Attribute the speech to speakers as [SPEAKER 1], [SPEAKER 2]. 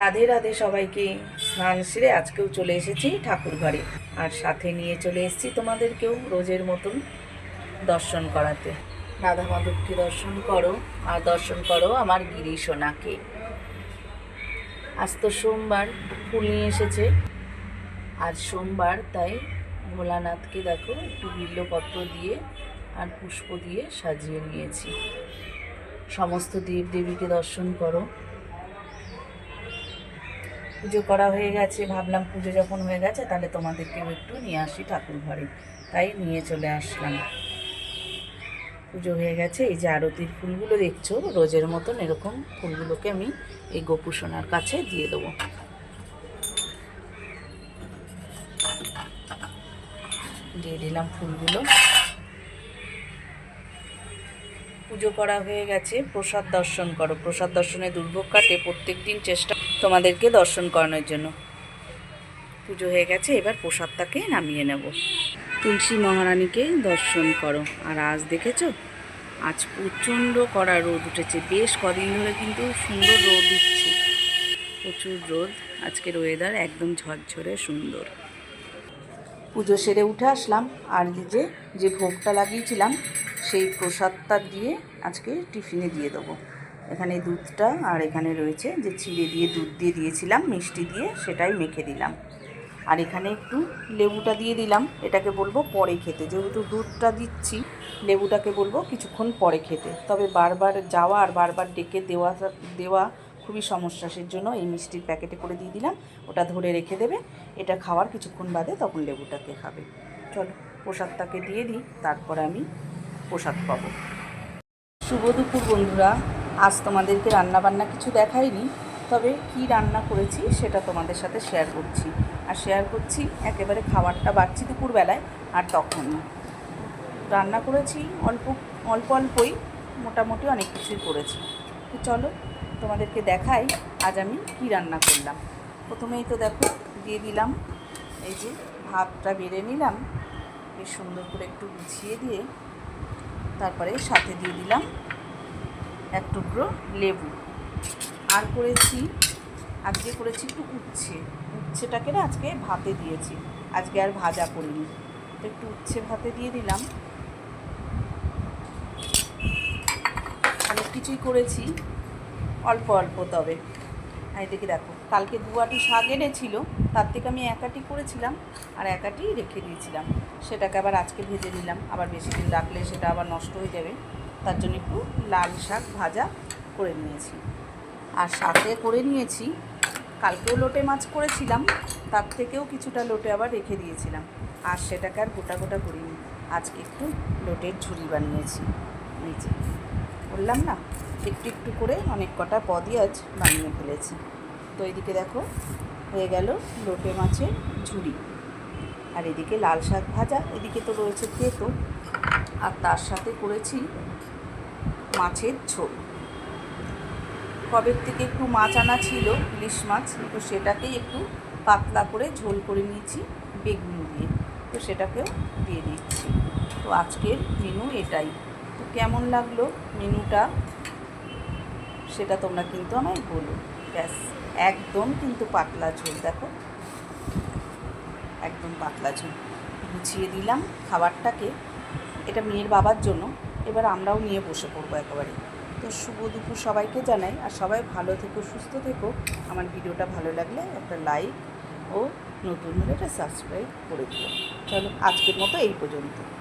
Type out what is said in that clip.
[SPEAKER 1] রাধে রাধে সবাইকে স্নান সেরে আজকেও চলে এসেছি ঠাকুর ঘরে। আর সাথে নিয়ে চলে এসেছি তোমাদেরকেও রোজের মতন দর্শন করাতে। রাধা মাধবকে দর্শন করো, আর দর্শন করো আমার গিরি সোনাকে। আজ তো সোমবার, ফুল নিয়ে এসেছে। আজ সোমবার তাই ভোলানাথকে দেখো একটু বিল্লপত্র দিয়ে আর পুষ্প দিয়ে সাজিয়ে নিয়েছি। সমস্ত দেব দেবীকে দর্শন করো। পুজো করা হয়ে গেছে, ভাবলাম পুজো যখন হয়ে গেছে তাহলে তোমাদেরকেও একটু নিয়ে আসি ঠাকুর ঘরে। তাই নিয়ে চলে আসলাম। পুজো হয়ে গেছে, এই যে আরতির ফুলগুলো দেখছ, রোজের মতন এরকম ফুলগুলোকে আমি এই গোপুসোনার কাছে দিয়ে দেবো। দিয়ে দিলাম ফুলগুলো। পুজো করা হয়ে গেছে, প্রসাদ দর্শন করো। প্রসাদ দর্শনে দুর্ভোগ কাটে প্রত্যেক দিন চেষ্টা তোমাদেরকে দর্শন করানোর জন্য। পুজো হয়ে গেছে, এবার প্রসাদটাকে নামিয়ে নেব। তুলসী মহারানীকে দর্শন করো। আর আজ দেখেছ? আজ প্রচণ্ড কড়া রোদ উঠেছে। বেশ কদিন ধরে কিন্তু সুন্দর রোদ উঠছে। প্রচুর রোদ। আজকের ওয়েদার একদম ঝরঝরে সুন্দর। পুজো সেরে উঠে আসলাম। আর যে যে ভোগটা লাগিয়েছিলাম সেই প্রসাদটা দিয়ে আজকে টিফিনে দিয়ে দেবো। এখানে দুধটা আর এখানে রয়েছে যে চিড়ে দিয়ে দুধ দিয়ে দিয়েছিলাম, মিষ্টি দিয়ে সেটাই মেখে দিলাম। আর এখানে একটু লেবুটা দিয়ে দিলাম, এটাকে বলব পরে খেতে। যেহেতু দুধটা দিচ্ছি, লেবুটাকে বলব কিছুক্ষণ পরে খেতে। তবে বারবার যাওয়া আর বারবার ডেকে দেওয়া দেওয়া খুবই সমস্যা জন্য এই মিষ্টির প্যাকেটে করে দিয়ে দিলাম। ওটা ধরে রেখে দেবে। এটা খাওয়ার কিছুক্ষণ বাদে তখন লেবুটাকে খাবে। চলো প্রসাদটাকে দিয়ে দিই, তারপরে আমি প্রসাদ পাবো। শুভ দুপুর বন্ধুরা। আজ তোমাদেরকে রান্না বান্না কিছু দেখাইনি, তবে কি রান্না করেছি সেটা তোমাদের সাথে শেয়ার করছি। আর শেয়ার করছি একেবারে খাবারটা বাড়ছি দুপুরবেলায়, আর তখন রান্না করেছি অল্প অল্প অল্পই, মোটামুটি অনেক কিছুই করেছি। তো চলো তোমাদেরকে দেখাই আজ আমি কি রান্না করলাম। প্রথমেই তো দেখো, দিয়ে দিলাম এই যে ভাতটা বেড়ে নিলাম, বেশ সুন্দর করে একটু গুছিয়ে দিয়ে তারপরে সাথে দিয়ে দিলাম এক টুকরো লেবু। আর করেছি আজকে করেছি একটু উচ্ছে। উচ্ছেটাকে না আজকে ভাতে দিয়েছি। আজকে আর ভাজা করিনি। তো একটু উচ্ছে ভাতে দিয়ে দিলাম। অনেক কিছুই করেছি, অল্প অল্প তবে। আর এদিকে দেখো, কালকে দু আটি শাক এনেছিল, তার থেকে আমি একাটি করেছিলাম আর একাটি রেখে দিয়েছিলাম। সেটাকে আবার আজকে ভেজে নিলাম, আবার বেশি দিন রাখলে সেটা আবার নষ্ট হয়ে যাবে। তার জন্য একটু লাল শাক ভাজা করে নিয়েছি। আর সাথে করে নিয়েছি, কালকেও লোটে মাছ করেছিলাম, তার থেকেও কিছুটা লোটে আবার রেখে দিয়েছিলাম। আর সেটাকে আর গোটা গোটা করিনি, আজকে একটু লোটের ঝুড়ি বানিয়েছি নিচে বললাম না, একটু একটু করে অনেক কটা পদই আজ বানিয়ে ফেলেছি। তো এদিকে দেখো, হয়ে গেল লোটে মাছের ঝুড়ি আর এদিকে লাল শাক ভাজা, এদিকে তো রয়েছে তেতো। আর তার সাথে করেছি মাছের ঝোল। কবের থেকে একটু মাছ আনা ছিল, ইলিশ মাছ, তো সেটাকেই একটু পাতলা করে ঝোল করে নিয়েছি বেগুন দিয়ে। তো সেটাকেও দিয়ে দিচ্ছি। তো আজকের মেনু এটাই। তো কেমন লাগল মেনুটা? সেটা তোমরা কিন্তু আমায় বলো। ব্যাস, একদম কিন্তু পাতলা ঝোল, দেখো। একদম পাতলা ঝোল। গুছিয়ে দিলাম খাবারটাকে। এটা মেয়ের বাবার জন্য। এবার আমরাও নিয়ে বসে পড়ব একেবারে। তো শুভ দুপুর সবাইকে জানাই। আর সবাই ভালো থেকো, সুস্থ থেকো। আমার ভিডিওটা ভালো লাগলে একটা লাইক ও নতুন হলে একটা সাবস্ক্রাইব করে দিও। চলো, আজকের মতো এই পর্যন্ত।